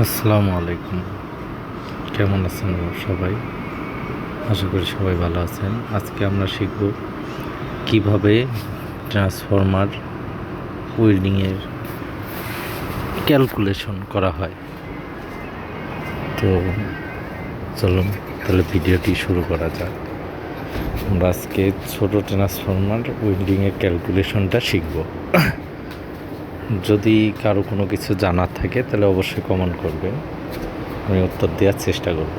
আসসালামু আলাইকুম। কেমন আছেন সবাই? আশা করি সবাই ভালো আছেন। আজকে আমরা শিখব কীভাবে ট্রান্সফরমার ওয়েল্ডিংয়ের ক্যালকুলেশন করা হয়। তো চলুন, তাহলে ভিডিওটি শুরু করা যাক। আমরা আজকে ছোট ট্রান্সফরমার ওয়েল্ডিংয়ের ক্যালকুলেশনটা শিখব। যদি কারও কোনো কিছু জানার থাকে, তাহলে অবশ্যই কমেন্ট করবেন আমি উত্তর দেওয়ার চেষ্টা করব।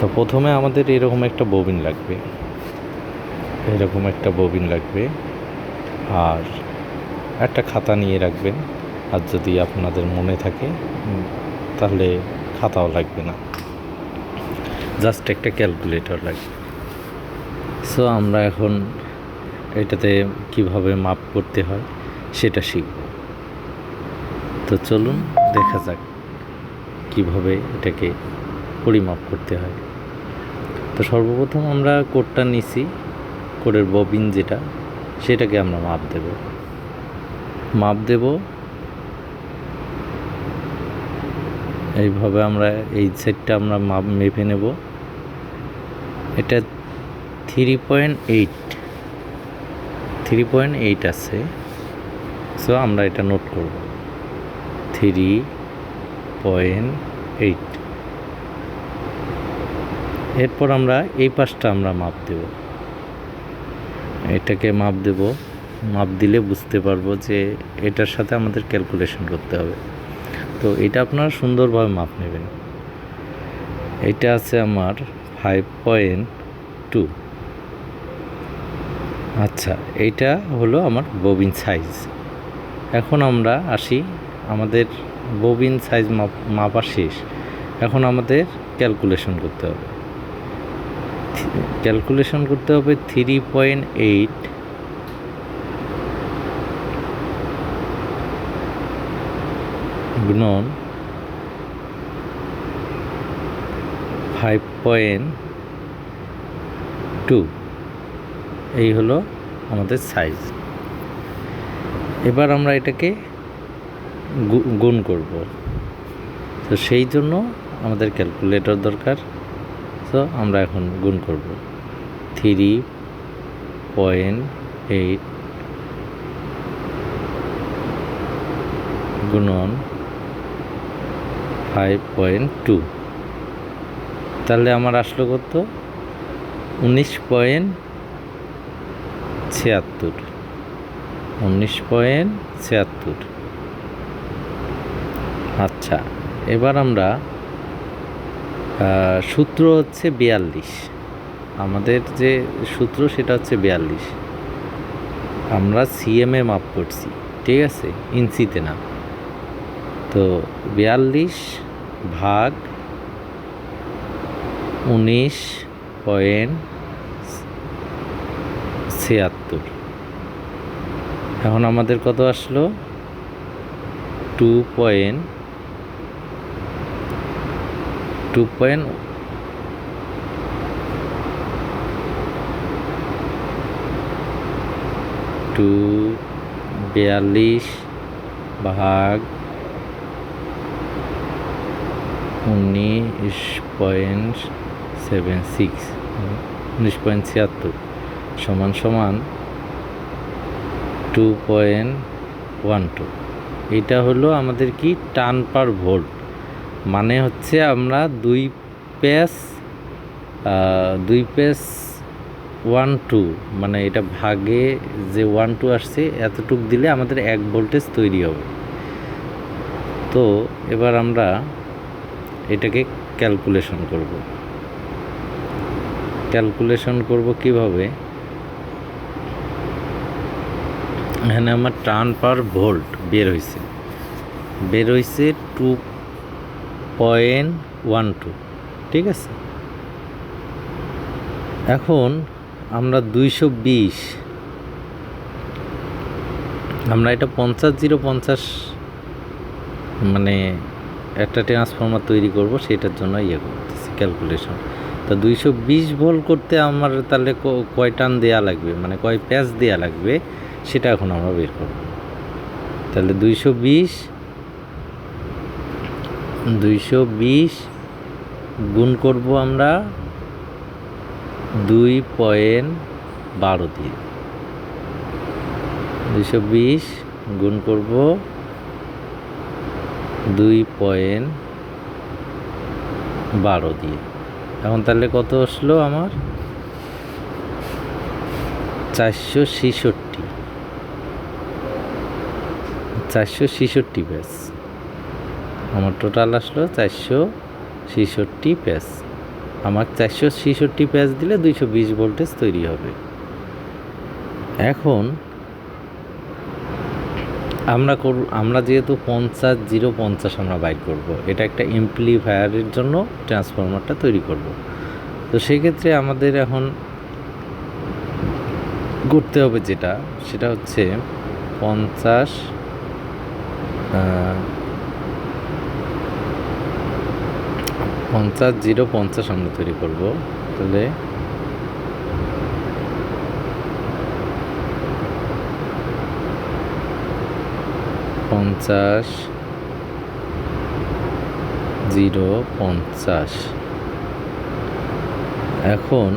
তো প্রথমে আমাদের এরকম একটা ববিন লাগবে। এরকম একটা ববিন লাগবে। আর একটা খাতা নিয়ে রাখবেন। আর যদি আপনাদের মনে থাকে, তাহলে খাতাও লাগবে না। জাস্ট একটা ক্যালকুলেটর লাগবে। সো আমরা এখন এটাতে কীভাবে মাপ করতে হয়? সেটা শিখব। তো চলুন দেখা যাক কীভাবে এটাকে পরিমাপ করতে হয়। তো সর্বপ্রথম আমরা কোডটা নিছি, কোডের ববিন যেটা, সেটাকে আমরা মাপ দেব। মাপ দেব। এইভাবে আমরা এই সেটটা আমরা মাপ মেপে নেব। এটা three point eight three point eight আছে। সো আমরা এটা নোট করব। থ্রি পয়েন্ট এইট এরপর আমরা এই পাশটা আমরা মাপ দেব। এটাকে মাপ দেব। মাপ দিলে বুঝতে পারব যে এটার সাথে আমাদের ক্যালকুলেশন করতে হবে। তো এটা আপনারা সুন্দরভাবে মাপ নেবেন। এটা আছে আমার ফাইভ পয়েন্ট টু আচ্ছা এইটা হলো আমার ববিন সাইজ এখন আমরা আসি আমাদের ববিন সাইজ মাপ শেষ। এখন আমাদের ক্যালকুলেশন করতে হবে। ক্যালকুলেশন করতে হবে থ্রি পয়েন্ট এইট গুণন ফাইভ পয়েন্ট টু এই হলো আমাদের সাইজ এবার আমরা এটাকে গুণ করব। তো সেই জন্য আমাদের ক্যালকুলেটর দরকার। তো আমরা এখন গুণ করব। থ্রি পয়েন্ট এইট গুণন ফাইভ পয়েন্ট টু। তাহলে আমার আসলো কত? উনিশ পয়েন্ট ছিয়াত্তর। উনিশ পয়েন্ট ছিয়াত্তর। আচ্ছা এবার আমরা সূত্র হচ্ছে বিয়াল্লিশ। আমাদের যে সূত্র সেটা হচ্ছে বিয়াল্লিশ। আমরা সিএমএ মাপ করছি, ঠিক আছে? ইঞ্চিতে না। তো বিয়াল্লিশ ভাগ উনিশ পয়েন্ট ছিয়াত্তর। এখন আমাদের কত আসলো? Two point two point two বিয়াল্লিশ ভাগ উনিশ পয়েন্ট সেভেন সিক্স উনিশ পয়েন্ট ছিয়াত্তর সমান সমান টু পয়েন্ট ওয়ান টু এটা হলো আমাদের কি? টান পার ভোল্ট। মানে হচ্ছে আমরা দুই প্যাস দুই প্যাস ওয়ান টু মানে এটা ভাগে যে ওয়ান টু আসছে, এতটুক দিলে আমাদের এক ভোল্টেজ তৈরি হবে। তো এবার আমরা এটাকে ক্যালকুলেশন করব। ক্যালকুলেশন করব কীভাবে? এখানে আমার টার্ন পার ভোল্ট বের হয়েছে বের হয়েছে টু পয়েন্ট ওয়ান টু, ঠিক আছে? এখন আমরা দুইশো বিশ, আমরা এটা পঞ্চাশ জিরো পঞ্চাশ মানে একটা ট্রান্সফর্মার তৈরি করব, সেটার জন্য ইয়ে করতেছি ক্যালকুলেশন তো দুইশো বিশ ভোল্ট করতে আমার তাহলে কয় টান দেওয়া লাগবে? মানে কয় প্যাচ দেওয়া লাগবে? সেটা এখন আমরা বের করব। তাহলে দুইশো বিশ দুইশো বিশ গুণ করব আমরা দুই পয়েন্ট বারো দিয়ে দুইশো বিশ গুণ করব দুই পয়েন্ট বারো দিয়ে এখন তাহলে কত আসলো আমার? চারশো ছেষট্টি। চারশো ছেষট্টি ব্যাস। আমার টোটাল আসলো চারশো ছেষট্টি প্যাচ আমার চারশো ছেষট্টি প্যাচ দিলে দুইশো বিশ ভোল্টেজ তৈরি হবে। এখন আমরা কর, আমরা যেহেতু পঞ্চাশ, জিরো পঞ্চাশ আমরা বাইক করব, এটা একটা এমপ্লিফায়ারের জন্য ট্রান্সফরমারটা তৈরি করব। তো সেক্ষেত্রে আমাদের এখন করতে হবে যেটা, সেটা হচ্ছে পঞ্চাশ পঞ্চাশ জিরো পঞ্চাশ আমরা তৈরি করব। তাহলে পঞ্চাশ জিরো পঞ্চাশ। এখন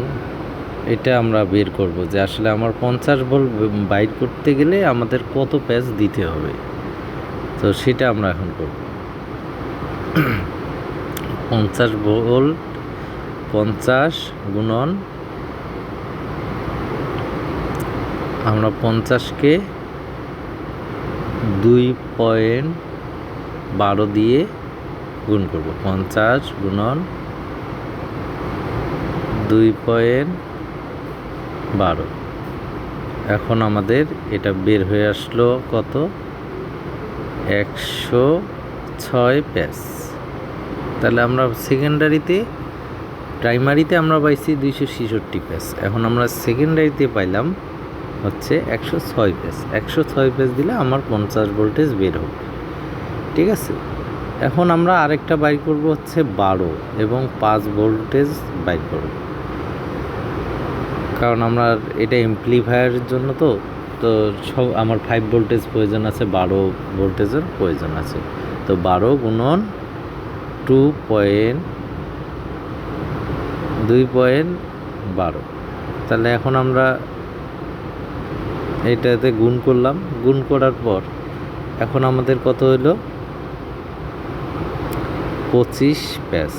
এটা আমরা বের করব যে আসলে আমার পঞ্চাশ ভোল্ট বাইর করতে গেলে আমাদের কত প্যাচ দিতে হবে। তো সেটা আমরা এখন করব। পঞ্চাশ ভোল্ট, পঞ্চাশ গুণন, আমরা পঞ্চাশকে দুই পয়েন্ট বারো দিয়ে গুণ করব। পঞ্চাশ গুণন দুই পয়েন্ট বারো। এখন আমাদের এটা বের হয়ে আসলো কত? একশো ছয় প্যাস। তাহলে আমরা সেকেন্ডারিতে, প্রাইমারিতে আমরা পাইছি দুইশো ছেষট্টি প্যাস। এখন আমরা সেকেন্ডারিতে পাইলাম হচ্ছে একশো ছয় পেজ একশো ছয় পেজ দিলে আমার পঞ্চাশ ভোল্টেজ বের হবে। ঠিক আছে? এখন আমরা আরেকটা বাইর করব হচ্ছে বারো এবং পাঁচ ভোল্টেজ বাইর করব। কারণ আমরা এটা এমপ্লিফায়ারের জন্য তো তো সব আমার ফাইভ ভোল্টেজ প্রয়োজন আছে, বারো ভোল্টেজের প্রয়োজন আছে। তো বারো গুণন টু পয়েন্ট দুই পয়েন্ট বারো। তাহলে এখন আমরা এটাতে গুণ করলাম। গুণ করার পর এখন আমাদের কত হলো পঁচিশ প্যাচ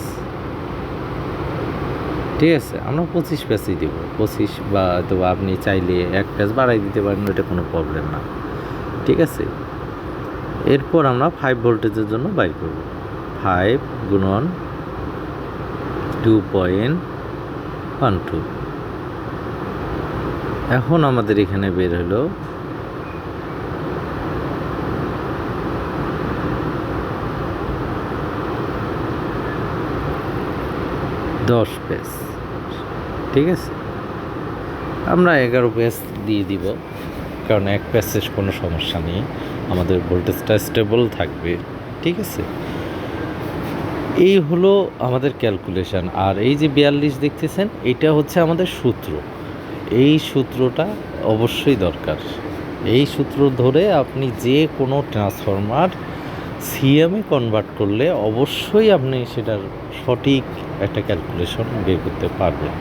ঠিক আছে, আমরা পঁচিশ প্যাচই দেবো। পঁচিশ বা তো আপনি চাইলে এক প্যাচ বাড়াই দিতে পারেন এটা কোনো প্রবলেম না। ঠিক আছে? এরপর আমরা ফাইভ ভোল্টেজের জন্য বাইর করব। ফাইভ গুণন টু পয়েন্ট ওয়ান টু এখন আমাদের এখানে বের হলো দশ পেজ। ঠিক আছে? আমরা এগারো পেজ দিয়ে দিব, কারণ এক পেজের কোনো সমস্যা নেই। আমাদের ভোল্টেজটা স্টেবল থাকবে, ঠিক আছে? এই হলো আমাদের ক্যালকুলেশন আর এই যে বিয়াল্লিশ দেখতেছেন, এটা হচ্ছে আমাদের সূত্র। এই সূত্রটা অবশ্যই দরকার। এই সূত্র ধরে আপনি যে কোনো ট্রান্সফরমার সিএমে কনভার্ট করলে অবশ্যই আপনি সেটার সঠিক একটা ক্যালকুলেশন বের করতে পারবেন।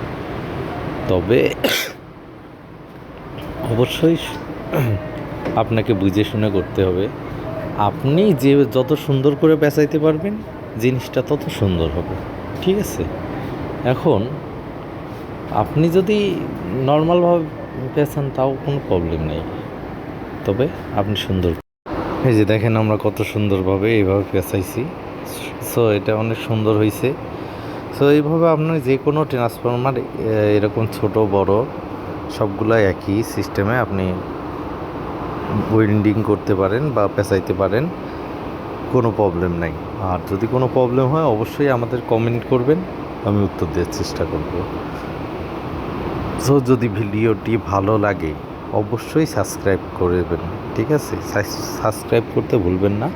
তবে অবশ্যই আপনাকে বুঝে শুনে করতে হবে, আপনি যে যত সুন্দর করে পেঁচাইতে পারবেন, জিনিসটা তত সুন্দর হবে, ঠিক আছে? এখন আপনি যদি নর্মালভাবে পেঁচান, তাও কোনো প্রবলেম নেই। তবে আপনি সুন্দর এই যে দেখেন আমরা কত সুন্দরভাবে এইভাবে পেঁচাইছি। সো এটা অনেক সুন্দর হয়েছে সো এইভাবে আপনি যে কোনো ট্রান্সফরমার এরকম ছোট, বড় সবগুলো একই সিস্টেমে আপনি ওয়েল্ডিং করতে পারেন বা পেঁচাইতে পারেন, কোনো প্রবলেম নাই। আর যদি কোনো প্রবলেম হয়, অবশ্যই আমাদের কমেন্ট করবেন, আমি উত্তর দেওয়ার চেষ্টা করব। সো যদি ভিডিওটি ভালো লাগে, অবশ্যই সাবস্ক্রাইব করবেন ঠিক আছে সাবস্ক্রাইব করতে ভুলবেন না।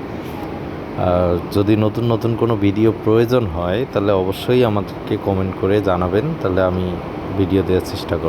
আর যদি নতুন নতুন কোনো ভিডিও প্রয়োজন হয়, তাহলে অবশ্যই আমাদেরকে কমেন্ট করে জানাবেন। তাহলে আমি ভিডিও দেওয়ার চেষ্টা করব।